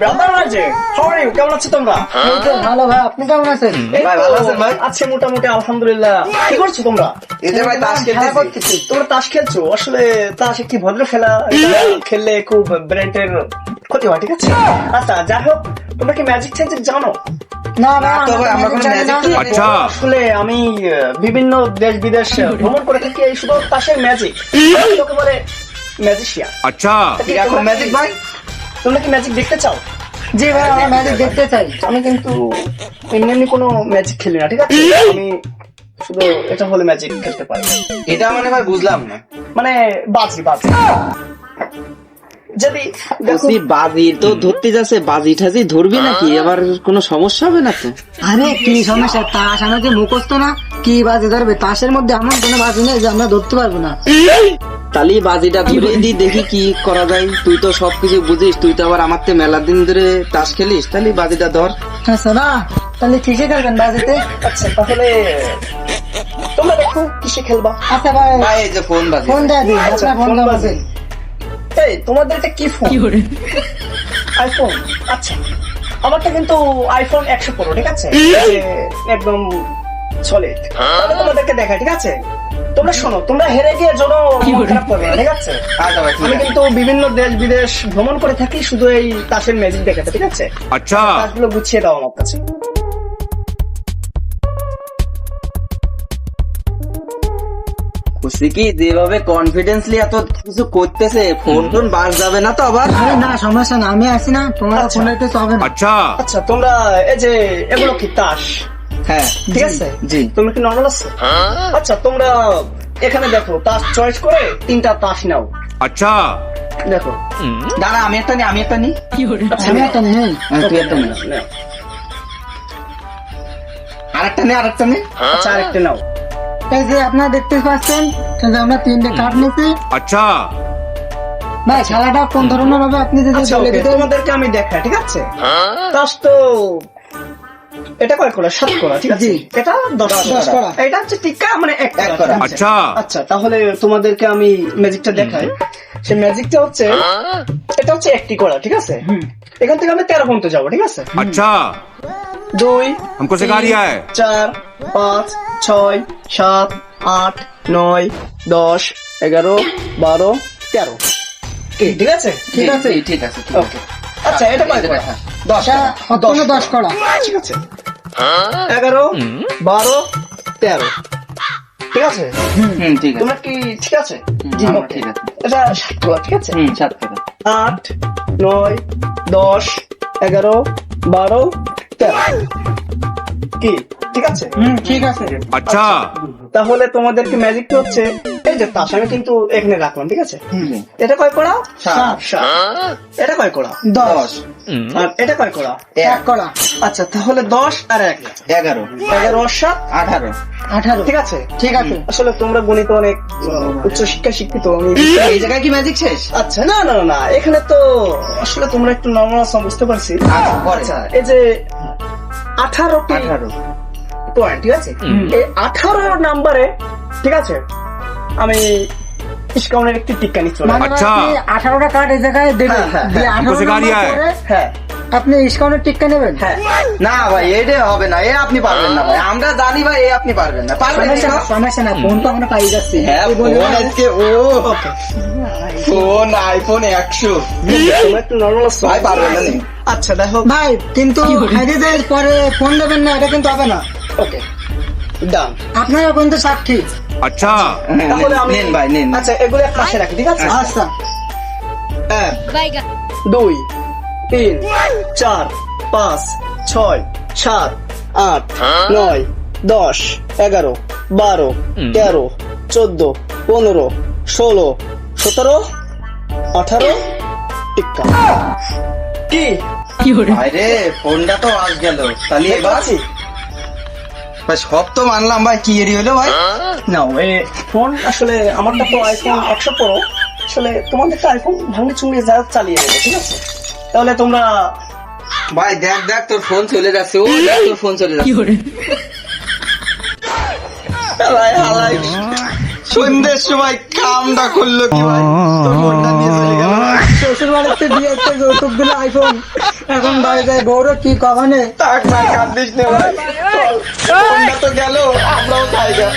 Brother how are you কেমন আছো তোমরা? হ্যাঁ? ভালো ভাই আপনি কেমন আছেন? ভাই ভালো আছেন ভাই? মোটামুটি আলহামদুলিল্লাহ। কি করছ তোমরা? এই যে ভাই তাস খেলতেছি। তোমরা তাস খেলছো? আসলে তাস কি ভদ্র খেলা? খেললে খুব ব্রেনের ক্ষতি হয় ঠিক আছে? আচ্ছা হোক তোমরা কি ম্যাজিক জানো? আমি বিভিন্ন দেশ বিদেশ ভ্রমণ করে থাকি এই শুধু তাসের ম্যাজিক লোকে বলে আচ্ছা। ম্যাজিক ভাই? তোমরা কি ম্যাজিক দেখতে চাও? জি ভাই আমরা ম্যাজিক দেখতে চাই। আমি কিন্তু এমনি এমনি কোনো ম্যাজিক খেলি না ঠিক আছে? আমি শুধু এটা হলে ম্যাজিক খেলতে পারি। এটা মানে ভাই বুঝলাম না। মানে বাজি বাজি। যদি বাজি তো ধরতে যাচ্ছে বাজি ঠাজি ধরবি নাকি? এবার কোনো সমস্যা হবে না তো আরে কি সমস্যা? তাস আমাকে মুখস্থ না কি বাজে ধরবে? তাসের মধ্যে এমন কোনো বাজি নেই যে আমরা ধরতে পারব না। তাহলে বাজিটা ধরে দি দেখি কি করা যায়। তুই তো সবকিছু বুঝিস তুই তো আবার আমার তো মেলা দিন ধরে তাস খেলিস। তাহলে বাজিটা ধর। আচ্ছা না তাহলে কিসে খেলবেন বাজিতে? আচ্ছা তাহলে তোমরা দেখো কিসে খেলবা। আচ্ছা ভাই ভাই এই যে ফোন বাজে। ফোন দেয়া দিন আচ্ছা, আপনার ফোন বাজে। এই তোমাদের এটা কি ফোন? আইফোন আচ্ছা। আমারটা কিন্তু আইফোন একশো প্রো ঠিক আছে? একদম সলিড তাহলে তোমাদেরকে দেখায় ঠিক আছে? তোমরা শোনো তোমরা হেরে গিয়ে জন্য খারাপ করবে ঠিক আছে? আচ্ছা, আচ্ছা, আমি কিন্তু বিভিন্ন দেশ বিদেশ ভ্রমণ করে থাকি শুধু এই তাসের ম্যাজিক দেখাতে ঠিক আছে? আচ্ছা। তাসগুলো গুছিয়ে দাও আমার কাছে। খুশি কি? যেভাবে কনফিডেন্সলি এত কিছু করতেছে? ফোন টোন বাস যাবে না তো আবার? আরে না সমস্যা না আমি আছি না তোমার আচ্ছা। ফোনেতে হবে না। আচ্ছা। আচ্ছা তোমরা এই যে এগুলো কি তাস? হ্যাঁ। ঠিক আছে? জি। তোমরা কি নর্মাল আছো? হ্যাঁ। আচ্ছা তোমরা এখানে দেখো তাস চয়েস করে তিনটা তাস নাও। আচ্ছা। দেখো। দাঁড়া আমি একটা নি আমি একটা নি আচ্ছা, আমি একটা নি হ্যাঁ। তুই একটা নি আরেকটা নে আরেকটা নে হ্যাঁ। আচ্ছা আরেকটা নাও। এই যে আপনারা দেখতে পাচ্ছেন আমরা তিনটে কার্ড নিচ্ছি আচ্ছা। ভাই খেলাটা কোন ধরনের হবে? আপনি যদি আচ্ছা, আমি দেখা ঠিক আছে? তো এটা কয় করা সাত করা ঠিক আছে জি। এটা দশ দশ করা করা। এটা হচ্ছে টিকা মানে এক এক করা করা। ঠিক আছে? আচ্ছা। আচ্ছা তাহলে তোমাদেরকে আমি ম্যাজিকটা দেখাই সে ম্যাজিকটা হচ্ছে এটা হচ্ছে একটি করা ঠিক আছে এখান থেকে আমি তেরো পর্যন্ত যাবো ঠিক আছে अच्छा দুই हमको सिखा তিন, दिया है চার পাঁচ ছয় সাত আট নয় দশ এগারো বারো তেরো কি, ঠিক আছে ঠিক আছে ঠিক আছে ঠিক আছে ওকে আচ্ছা এটা কয় করা? দশ এটা সম্পূর্ণ দশ করা ঠিক আছে এগারো বারো তেরো। ঠিক আছে? কি ঠিক আছে? ঠিক আছে। আট নয় দশ এগারো বারো তেরো। কি? ঠিক আছে? ঠিক আছে। আচ্ছা। তাহলে তোমাদেরকে ম্যাজিক হচ্ছে? যে কিন্তু এখানে রাখলাম ঠিক আছে? এটা কয় করা সাত। এটা কয় করা দশ। আর এটা কয় করা এক। করা আচ্ছা তাহলে দশ আর এক। এগারো। এগারো সাত? আঠারো। আঠারো। ঠিক আছে? ঠিক আছে। আসলে তোমরা গণিত অনেক উচ্চ শিক্ষা শিক্ষিত আমি এই জায়গায় কি ম্যাজিক শেষ? আচ্ছা না না না, এখানে তো আসলে তোমরা একটু নর্মাল বুঝতে পারছি। আচ্ছা, আচ্ছা এই যে আঠারোটি আঠারো। পয়েন্ট ঠিক আছে? এই আঠারো নাম্বারে ঠিক আছে? আমি ডিসকাউন্টের একটি টিক্কা নিচ্ছি আচ্ছা। মানে আঠারোটা কার্ড এই জায়গায় দেবেন? হ্যাঁ, হ্যাঁ, হ্যাঁ।, হ্যাঁ। আপনি ডিসকাউন্টের টিক্কা নেবেন? না ভাই এটা হবে না এ আপনি পারবেন না ভাই। আমরা জানি ভাই এ আপনি পারবেন না। পারবেন না। সমস্যা না ফোন তো আমরা পাই যাচ্ছি। হ্যাঁ ফোন আজকে ও ফোন আইফোন একশো। পারবেন না আচ্ছা দেখো। ভাই কিন্তু হ্যারিজের পরে ফোন দেবেন না এটা কিন্তু হবে না। ওকে। ডান আপনারা কিন্তু সাক্ষী। আচ্ছা। তাহলে আমি ভাই আচ্ছা এগুলো এক পাশে রাখি ঠিক আছে? আচ্ছা।, আচ্ছা। এক দুই তিন চার পাঁচ ছয় সাত আট হ্যাঁ? নয় দশ এগারো বারো তেরো চোদ্দ পনেরো ষোলো সতেরো আঠারো টিক্কা। কি? কি ফোনটা তো আজ গেল। তাহলে এবার ভাই সব তো মানলাম ভাই কি এরি হলো ভাই? না এ ফোন আসলে আমারটা তো আইফোন একশো প্রো আসলে তোমাদের তো আইফোন ভাঙে চুঙে যা চালিয়ে নেবে ঠিক আছে? তাহলে তোমরা ভাই দেখ দেখ তোর ফোন চলে যাচ্ছে। ও দেখ তোর ফোন চলে যাচ্ছে। হালাই হালাই। সন্ধ্যের সময় কামটা করল কি ভাই? তোর ফোনটা নিয়ে চলে গেল। শ্বশুর বাড়িতে যৌতুক দিলে আইফোন এখন বাড়ি যায় বউরে কি কমানে? থাক ভাই কান্দিস নে ভাই। তো গেল আমরাও খাই গা।